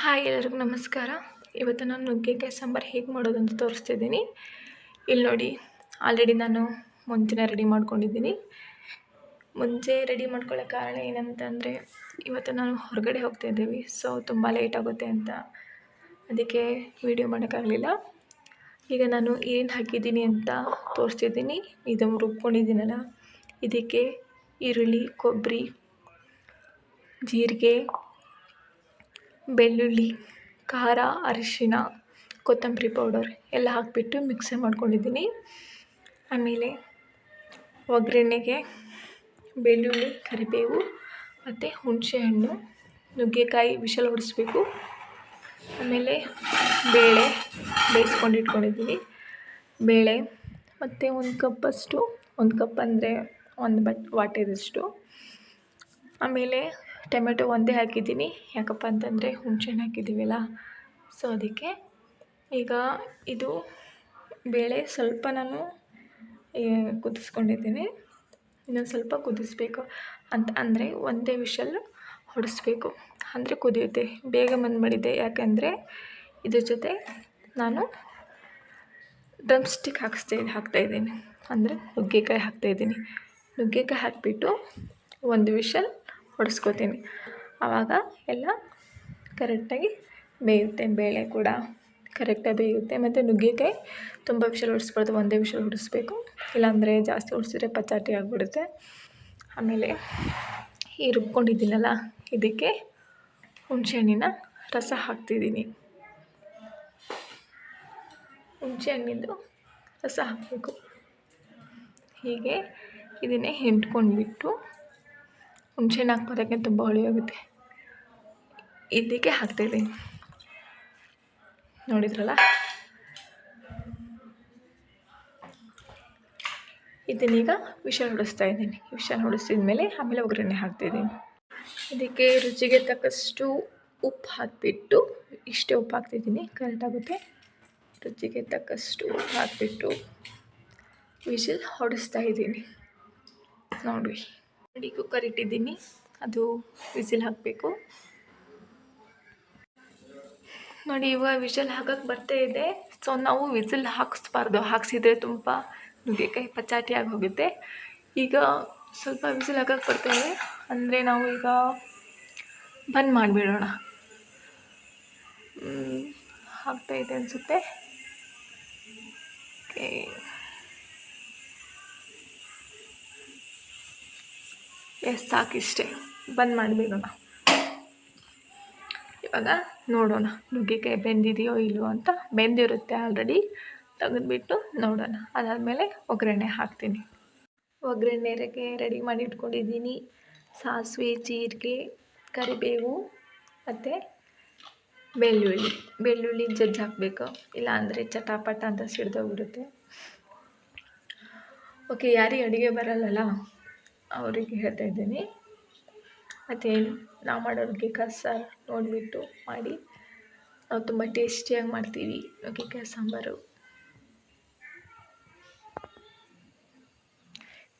Hi ಎಲ್ಲರಿಗೂ ನಮಸ್ಕಾರ. ಇವತ್ತು ನಾನು ನುಗ್ಗೆಕಾಯಿ ಸಾಂಬಾರು ಹೇಗೆ ಮಾಡೋದು ಅಂತ ತೋರಿಸ್ತಿದ್ದೀನಿ. ಇಲ್ಲಿ ನೋಡಿ ಆಲ್ರೆಡಿ ನಾನು ಮುಂಚೆನೇ ರೆಡಿ ಮಾಡ್ಕೊಂಡಿದ್ದೀನಿ. ಮುಂಚೆ ರೆಡಿ ಮಾಡ್ಕೊಳ್ಳೋ ಕಾರಣ ಏನಂತಂದರೆ, ಇವತ್ತು ನಾನು ಹೊರಗಡೆ ಹೋಗ್ತಾ ಇದ್ದೀವಿ ಸೊ ತುಂಬ ಲೇಟ್ ಆಗುತ್ತೆ ಅಂತ. ಅದಕ್ಕೆ ವಿಡಿಯೋ ಮಾಡೋಕ್ಕಾಗಲಿಲ್ಲ. ಈಗ ನಾನು ಏನು ಹಾಕಿದ್ದೀನಿ ಅಂತ ತೋರಿಸ್ತಿದ್ದೀನಿ. ಇದು ರುಬ್ಕೊಂಡಿದ್ದೀನಲ್ಲ, ಇದಕ್ಕೆ ಈರುಳ್ಳಿ, ಕೊಬ್ಬರಿ, ಜೀರಿಗೆ ಬೆಳ್ಳುಳ್ಳಿ, ಖಾರ, ಅರಿಶಿನ, ಕೊತ್ತಂಬರಿ ಪೌಡರ್ ಎಲ್ಲ ಹಾಕಿಬಿಟ್ಟು ಮಿಕ್ಸಿ ಮಾಡ್ಕೊಂಡಿದ್ದೀನಿ. ಆಮೇಲೆ ಒಗ್ಗರಣೆಗೆ ಬೆಳ್ಳುಳ್ಳಿ, ಕರಿಬೇವು ಮತ್ತು ಹುಣಸೆಹಣ್ಣು, ನುಗ್ಗೆಕಾಯಿ ವಿಶಲ್ ಹೊಡಿಸ್ಬೇಕು. ಆಮೇಲೆ ಬೇಳೆ ಬೇಯಿಸ್ಕೊಂಡು ಇಟ್ಕೊಂಡಿದ್ದೀನಿ. ಬೇಳೆ ಮತ್ತು ಒಂದು ಕಪ್ಪಷ್ಟು ಒಂದು ಕಪ್ ಅಂದರೆ ಒಂದು ಬಟ್ ವಾಟೆದಷ್ಟು ಆಮೇಲೆ ಟೊಮೆಟೊ ಒಂದೇ ಹಾಕಿದ್ದೀನಿ. ಯಾಕಪ್ಪ ಅಂತಂದರೆ ಹುಣ್ಸೆಹಣ್ಣು ಹಾಕಿದ್ದೀವಲ್ಲ. ಸೊ ಅದಕ್ಕೆ ಈಗ ಇದು ಬೇಳೆ ಸ್ವಲ್ಪ ನಾನು ಕುದಿಸ್ಕೊಂಡಿದ್ದೀನಿ. ಇನ್ನೊಂದು ಸ್ವಲ್ಪ ಕುದಿಸ್ಬೇಕು. ಅಂತ, ಅಂದರೆ ಒಂದೇ ವಿಷಲ್ ಹೊಡಿಸ್ಬೇಕು. ಅಂದರೆ ಕುದಿಯುತ್ತೆ. ಬೇಗ ಬಂದ್ಬಿಟ್ಟಿದೆ ಯಾಕೆಂದರೆ ಇದ್ರ ಜೊತೆ ನಾನು ಡ್ರಮ್ ಸ್ಟಿಕ್ ಹಾಕಿಸ್ತಾ ಹಾಕ್ತಾಯಿದ್ದೀನಿ ಅಂದರೆ ನುಗ್ಗೆಕಾಯಿ ಹಾಕ್ತಾಯಿದ್ದೀನಿ ನುಗ್ಗೆಕಾಯಿ ಹಾಕಿಬಿಟ್ಟು ಒಂದು ವಿಷಲ್ ಹೊಡೆಸ್ಕೊತೀನಿ. ಆವಾಗ ಎಲ್ಲ ಕರೆಕ್ಟಾಗಿ ಬೇಯುತ್ತೆ, ಬೇಳೆ ಕೂಡ ಕರೆಕ್ಟಾಗಿ ಬೇಯುತ್ತೆ. ಮತ್ತು ನುಗ್ಗೆಕಾಯಿ ತುಂಬ ವಿಷಲ್ ಹೊಡಿಸ್ಬಾರ್ದು, ಒಂದೇ ವಿಷಲ್ ಹೊಡಿಸ್ಬೇಕು. ಇಲ್ಲಾಂದರೆ ಜಾಸ್ತಿ ಹೊಡ್ಸಿದ್ರೆ ಪಚಾಟಿ ಆಗಿಬಿಡುತ್ತೆ. ಆಮೇಲೆ ಈ ರುಬ್ಕೊಂಡಿದ್ದೀನಲ್ಲ, ಇದಕ್ಕೆ ಹುಣಸೆ ರಸ ಹಾಕ್ತಿದ್ದೀನಿ. ಹುಣಸೆ ಹಣ್ಣಿಂದು ರಸ ಹಾಕಬೇಕು. ಹೀಗೆ ಇದನ್ನೇ ಹಿಂಡ್ಕೊಂಡ್ಬಿಟ್ಟು ಹುಣ್ಸೆಹಣ್ಣು ಹಾಕ್ಬೋದಕ್ಕೆ ತುಂಬ ಹುಳಿ ಆಗುತ್ತೆ ಇದಕ್ಕೆ ಹಾಕ್ತಾಯಿದ್ದೀನಿ ನೋಡಿದ್ರಲ್ಲ? ಇದನ್ನೀಗ ವಿಷಲ್ ಹೊಡಿಸ್ತಾ ಇದ್ದೀನಿ. ವಿಷಲ್ ಹೊಡಿಸಿದ ಮೇಲೆ ಆಮೇಲೆ ಒಗ್ಗರಣೆ ಹಾಕ್ತಿದ್ದೀನಿ ಇದಕ್ಕೆ ರುಚಿಗೆ ತಕ್ಕಷ್ಟು ಉಪ್ಪು ಹಾಕಿಬಿಟ್ಟು, ಇಷ್ಟೇ ಉಪ್ಪು ಹಾಕ್ತಿದ್ದೀನಿ ಕರೆಕ್ಟಾಗುತ್ತೆ ರುಚಿಗೆ ತಕ್ಕಷ್ಟು ಉಪ್ಪು ಹಾಕಿಬಿಟ್ಟು, ವಿಷಲ್ ಹೊಡಿಸ್ತಾ ಇದ್ದೀನಿ. ನೋಡಿ ನೋಡಿ ಕುಕ್ಕರ್ ಇಟ್ಟಿದ್ದೀನಿ. ಅದು ವಿಸಿಲ್ ಹಾಕಬೇಕು. ನೋಡಿ, ಇವಾಗ ವಿಸಿಲ್ ಹಾಕಕ್ಕೆ ಬರ್ತಾ ಇದೆ. ಸೊ ನಾವು ವಿಸಿಲ್ ಹಾಕಿಸ್ಬಾರ್ದು. ಹಾಕ್ಸಿದ್ರೆ ತುಂಬ ನುಗ್ಗೆಕಾಯಿ ಆಗಿ ಹೋಗುತ್ತೆ ಈಗ ಸ್ವಲ್ಪ ವಿಸಿಲ್ ಹಾಕಕ್ಕೆ ಬರ್ತಾ ಇದೆ ಅಂದರೆ ನಾವು ಈಗ ಬಂದ್ ಮಾಡಿಬಿಡೋಣ. ಆಗ್ತಾಯಿದೆ ಅನಿಸುತ್ತೆ. ಓಕೆ ಎಸ್ ಸಾಕಿಷ್ಟೇ. ಬಂದ್ ಮಾಡಿಬಿಡೋಣ. ಇವಾಗ ನೋಡೋಣ, ನುಗ್ಗಿಕಾಯಿ ಬೆಂದಿದೆಯೋ ಇಲ್ವೋ ಅಂತ. ಬೆಂದಿರುತ್ತೆ ಆಲ್ರೆಡಿ ತೆಗೆದುಬಿಟ್ಟು ನೋಡೋಣ. ಅದಾದಮೇಲೆ ಒಗ್ಗರಣೆ ಹಾಕ್ತೀನಿ. ಒಗ್ಗರಣೆಗೆ ರೆಡಿ ಮಾಡಿ ಇಟ್ಕೊಂಡಿದ್ದೀನಿ. ಸಾಸಿವೆ, ಜೀರಿಗೆ, ಕರಿಬೇವು, ಮತ್ತು ಬೆಳ್ಳುಳ್ಳಿ. ಬೆಳ್ಳುಳ್ಳಿ ಜಜ್ಜಿ ಹಾಕಬೇಕು. ಇಲ್ಲಾಂದರೆ ಚಟಾಪಟ ಅಂತ ಸಿಡ್ದೋಗ್ಬಿಡುತ್ತೆ. ಓಕೆ ಯಾರಿಗೆ ಅಡುಗೆ ಬರಲ್ಲಲ್ಲ? ಅವರಿಗೆ ಹೇಳ್ತಾ ಇದ್ದೀನಿ. ಮತ್ತೇನು ನಾವು ಮಾಡೋ ಸಾರು ನೋಡಿಬಿಟ್ಟು ಮಾಡಿ, ನಾವು ತುಂಬ ಟೇಸ್ಟಿಯಾಗಿ ಮಾಡ್ತೀವಿ. ನುಗ್ಗೆಕಾಯಿ ಸಾಂಬಾರು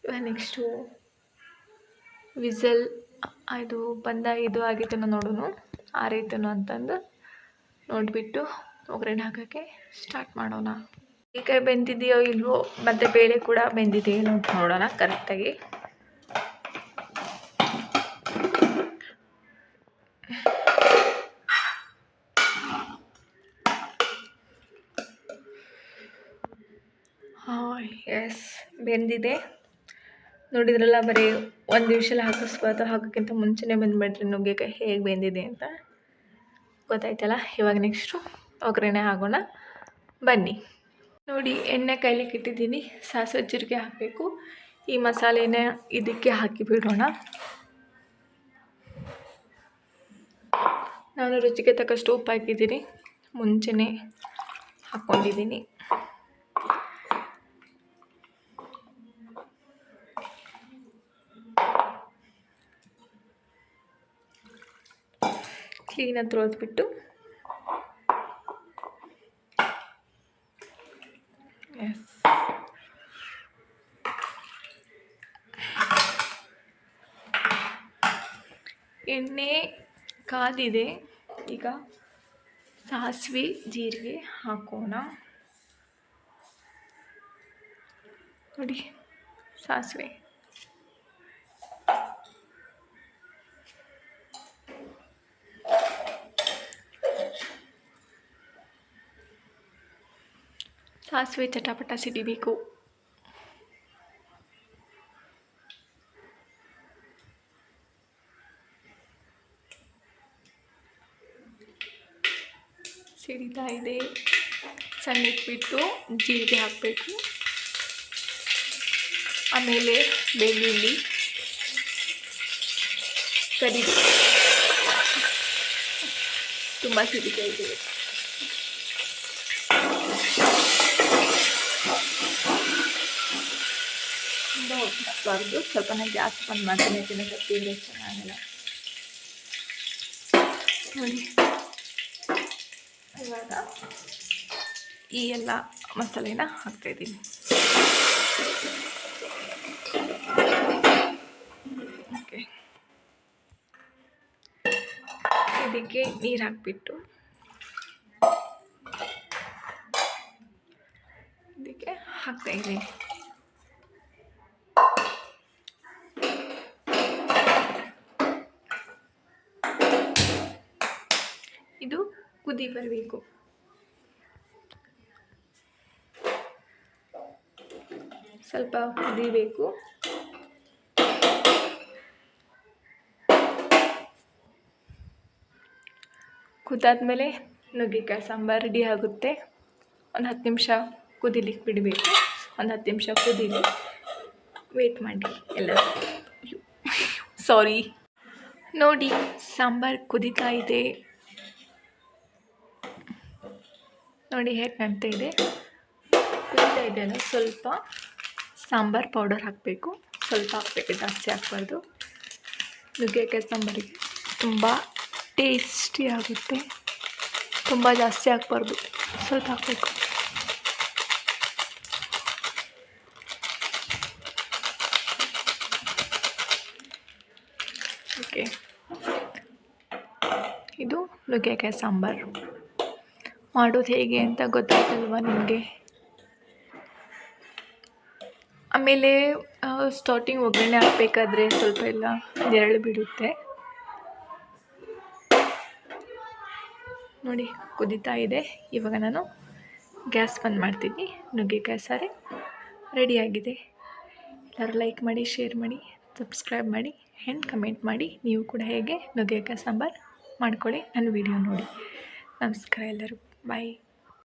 ಇವಾಗ ನೆಕ್ಸ್ಟು ವಿಸಲ್ ಅದು ಬಂದ ಇದು ಆಗೈತನೋ ನೋಡೋಣ ರೀತಿಯೋ ಅಂತಂದು ನೋಡಿಬಿಟ್ಟು ಒಗ್ಗರಣೆ ಹಾಕೋಕ್ಕೆ ಸ್ಟಾರ್ಟ್ ಮಾಡೋಣ. ನುಗ್ಗೆಕಾಯಿ ಬೆಂದಿದೆಯೋ ಇಲ್ವೋ, ಮತ್ತು ಬೇಳೆ ಕೂಡ ಬೆಂದಿದೆಯೋ ನೋಡೋಣ ಕರೆಕ್ಟಾಗಿ ಎಸ್, ಬೆಂದಿದೆ. ನೋಡಿದ್ರಲ್ಲ, ಬರೀ ಒಂದು ವಿಷಲ್ ಹಾಕಿಸ್ಬಾರ್ದು ಹಾಕೋಕ್ಕಿಂತ ಮುಂಚೆನೇ ಬಂದುಬಿಡ್ರಿ ನುಗ್ಗೆಕಾಯಿ ಹೇಗೆ ಬೆಂದಿದೆ ಅಂತ? ಗೊತ್ತಾಯ್ತಲ್ಲ? ಇವಾಗ ನೆಕ್ಸ್ಟು ಒಗ್ಗರಣೆ ಆಗೋಣ ಬನ್ನಿ. ನೋಡಿ, ಎಣ್ಣೆ ಕೈಲಿ ಇಟ್ಟಿದ್ದೀನಿ. ಸಾಸಿವೆ ಜೀರಿಗೆ ಹಾಕಬೇಕು. ಈ ಮಸಾಲೆನ ಇದಕ್ಕೆ ಹಾಕಿ ಬಿಡೋಣ ನಾನು ರುಚಿಗೆ ತಕ್ಕಷ್ಟು ಉಪ್ಪು ಹಾಕಿದ್ದೀನಿ. ಮುಂಚೆನೇ ಹಾಕ್ಕೊಂಡಿದ್ದೀನಿ ಕ್ಲೀನಾಗಿ ತೊಳೆದ್ಬಿಟ್ಟು ಎಸ್. ಎಣ್ಣೆ ಕಾದಿದೆ ಈಗ ಸಾಸಿವೆ ಜೀರಿಗೆ ಹಾಕೋಣ. ನೋಡಿ ಸಾಸಿವೆ. ಸಾಸಿವೆ ಚಟಾಪಟ ಸಿಡಿಬೇಕು. ಸಿಡಿತಾ ಇದೆ. ಸಣ್ಣಿಟ್ಬಿಟ್ಟು ಜೀರಿಗೆ ಹಾಕಬೇಕು. ಆಮೇಲೆ ಬೆಳ್ಳುಳ್ಳಿ. ಕರಿ ತುಂಬ ಸಿಡಿತಾ ಇದೆ. ಹೊತ್ತಿಸ್ಬಾರ್ದು ಸ್ವಲ್ಪನೇ ಗ್ಯಾಸ್ ಬಂದು ಮಾಡ್ತೀನಿ ಯಾಕೆಂದರೆ ಕತ್ತಿದ್ರೆ ಚೆನ್ನಾಗಲ್ಲ ನೋಡಿ ಇವಾಗ ಈ ಎಲ್ಲ ಮಸಾಲೆನ ಹಾಕ್ತಾಯಿದ್ದೀನಿ ಓಕೆ. ಇದಕ್ಕೆ ನೀರು ಹಾಕ್ಬಿಟ್ಟು. ಇದಕ್ಕೆ ಹಾಕ್ತಾಯಿದ್ದೀನಿ ಇದು ಕುದಿ ಬರಬೇಕು. ಸ್ವಲ್ಪ ಕುದಿಬೇಕು. ಕುದಾದ್ಮೇಲೆ ನುಗ್ಗೆಕಾಯಿ ಸಾಂಬಾರು ರೆಡಿ ಆಗುತ್ತೆ. ಒಂದು ಹತ್ತು ನಿಮಿಷ ಕುದಿಲಿಕ್ಕೆ ಬಿಡಬೇಕು. ಒಂದು ಹತ್ತು ನಿಮಿಷ ಕುದೀಲಿ. ವೇಟ್ ಮಾಡಿ ಎಲ್ಲ ಸಾರಿ ನೋಡಿ, ಸಾಂಬಾರು ಕುದೀತಾ ಇದೆ. ನೋಡಿ ಹೇಗೆ ಕಾಣ್ತಾ ಇದೆ. ಕುದೀತಾ ಇದೆಯಲ್ಲ ಸ್ವಲ್ಪ ಸಾಂಬಾರು ಪೌಡರ್ ಹಾಕಬೇಕು. ಸ್ವಲ್ಪ ಹಾಕಬೇಕು, ಜಾಸ್ತಿ ಹಾಕ್ಬಾರ್ದು. ನುಗ್ಗೆಕಾಯಿ ಸಾಂಬಾರಿಗೆ ತುಂಬ ಟೇಸ್ಟಿ ಆಗುತ್ತೆ. ತುಂಬ ಜಾಸ್ತಿ ಹಾಕ್ಬಾರ್ದು. ಸ್ವಲ್ಪ ಹಾಕಬೇಕು. ಓಕೆ. ಇದು ನುಗ್ಗೆಕಾಯಿ ಸಾಂಬಾರು ಮಾಡೋದು ಹೇಗೆ ಅಂತ ಗೊತ್ತಾಯ್ತಲ್ವ ನಿಮಗೆ? ಆಮೇಲೆ ಸ್ಟಾರ್ಟಿಂಗ್ ಒಗ್ಗರಣೆ ಹಾಕ್ಬೇಕಾದ್ರೆ ಸ್ವಲ್ಪ ಎಲ್ಲ ನೆರಳು ಬಿಡುತ್ತೆ. ನೋಡಿ, ಕುದೀತಾ ಇದೆ. ಇವಾಗ ನಾನು ಗ್ಯಾಸ್ ಬಂದ್ ಮಾಡ್ತೀನಿ. ನುಗ್ಗೆಕಾಯಿ ಸಾರಿ ರೆಡಿಯಾಗಿದೆ ಎಲ್ಲರೂ ಲೈಕ್ ಮಾಡಿ ಶೇರ್ ಮಾಡಿ ಸಬ್ಸ್ಕ್ರೈಬ್ ಮಾಡಿ ಆ್ಯಂಡ್ ಕಮೆಂಟ್ ಮಾಡಿ. ನೀವು ಕೂಡ ಹೇಗೆ ನುಗ್ಗೆಕಾಯಿ ಸಾಂಬಾರು ಮಾಡ್ಕೊಳ್ಳಿ. ನನ್ನ ವಿಡಿಯೋ ನೋಡಿ. ನಮಸ್ಕಾರ ಎಲ್ಲರೂ. Bye.